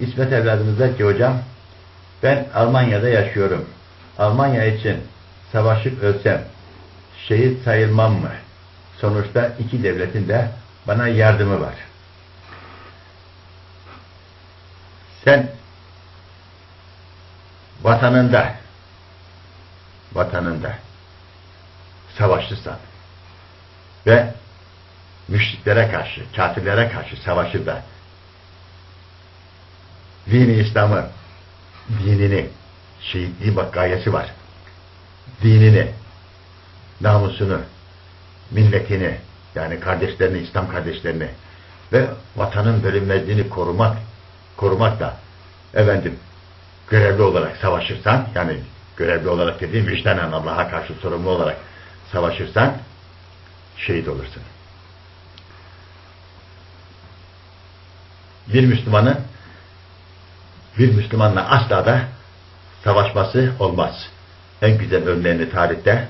İsmet evladımız der ki hocam ben Almanya'da yaşıyorum. Almanya için savaşıp ölsem şehit sayılmam mı? Sonuçta iki devletin de bana yardımı var. Sen vatanında vatanında savaşırsan ve müşriklere karşı, kafirlere karşı savaşır dini İslam'ı, dinini, şehitliği bak gayesi var. Dinini, namusunu, milletini, yani kardeşlerini, İslam kardeşlerini ve vatanın bölünmezliğini korumak, korumak da efendim görevli olarak savaşırsan, yani görevli olarak dediğim vicdanen Allah'a karşı sorumlu olarak savaşırsan şehit olursun. Bir Müslümanın bir Müslümanla asla da savaşması olmaz. En güzel örneğini tarihte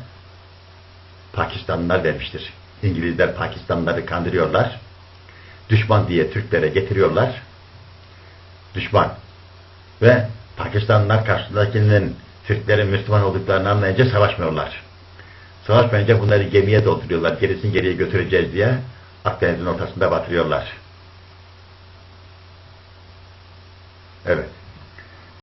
Pakistanlılar vermiştir. İngilizler Pakistanlıları kandırıyorlar. Düşman diye Türklere getiriyorlar. Düşman. Ve Pakistanlılar karşıdakinin Türklerin Müslüman olduklarını anlayınca savaşmıyorlar. Savaşmayınca bunları gemiye dolduruyorlar. Gerisini geriye götüreceğiz diye Akdeniz'in ortasında batırıyorlar. Evet.